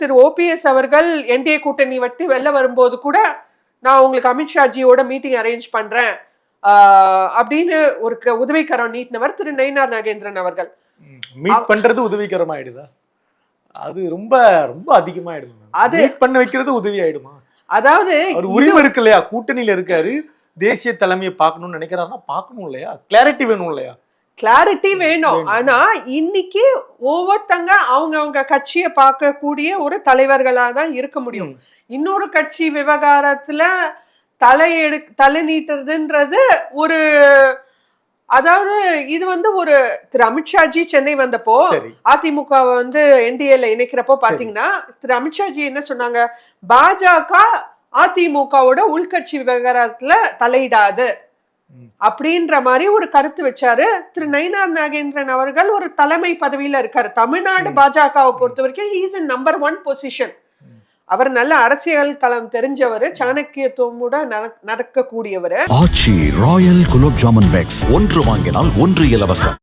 திரு OPS அவர்கள் NDA கூட்டணி வட்டி வெளில வரும்போது கூட நான் உங்களுக்கு அமித்ஷாஜியோட மீட்டிங் அரேஞ்ச் பண்றேன். அப்படின்னு ஒரு உதவிக்கரம் நீட்டினவர் திரு நயினார் நாகேந்திரன் அவர்கள். மீட் பண்றது உதவிகரமா ஆயிடுதா அது ரொம்ப ரொம்ப அதிகமாயிடும் அது- பண்ண வைக்கிறது உதவி ஆயிடுமா அதாவது அவர் உரிமை இருக்கு இல்லையா? கூட்டணியில இருக்காரு. தேசிய தலைமையை பார்க்கணும்னு நினைக்கிறாருன்னா பார்க்கணும் இல்லையா? கிளாரிட்டி வேணும் இல்லையா? கிளாரிட்டி வேணும். ஆனா இன்னைக்கு ஒவ்வொருத்தங்க அவங்க அவங்க கட்சியை பார்க்கக்கூடிய ஒரு தலைவர்களா தான் இருக்க முடியும். இன்னொரு கட்சி விவகாரத்துல தலையெடு தலை நீட்டுறதுன்றது ஒரு அதாவது இது வந்து ஒரு திரு அமித்ஷாஜி சென்னை வந்தப்போ அதிமுக வந்து என்டிஏல இணைக்கிறப்போ பாத்தீங்கன்னா திரு அமித்ஷாஜி என்ன சொன்னாங்க? பாஜக அதிமுகவோட உள்கட்சி விவகாரத்துல தலையிடாது. அப்படின்ற மாதிரி ஒரு கருத்து வச்சாரு திரு நயினார் நாகேந்திரன் அவர்கள். ஒரு தலைமை பதவியில இருக்காரு. தமிழ்நாடு பாஜகவை பொறுத்த வரைக்கும் he's in number one position. அவர் நல்ல அரசியல் களம் தெரிஞ்சவர் சாணக்கியத்துவமோட நடக்கக்கூடியவர். Aachi royal gulab jamun packs. ஒன்று வாங்கினால் ஒன்று இலவசம்.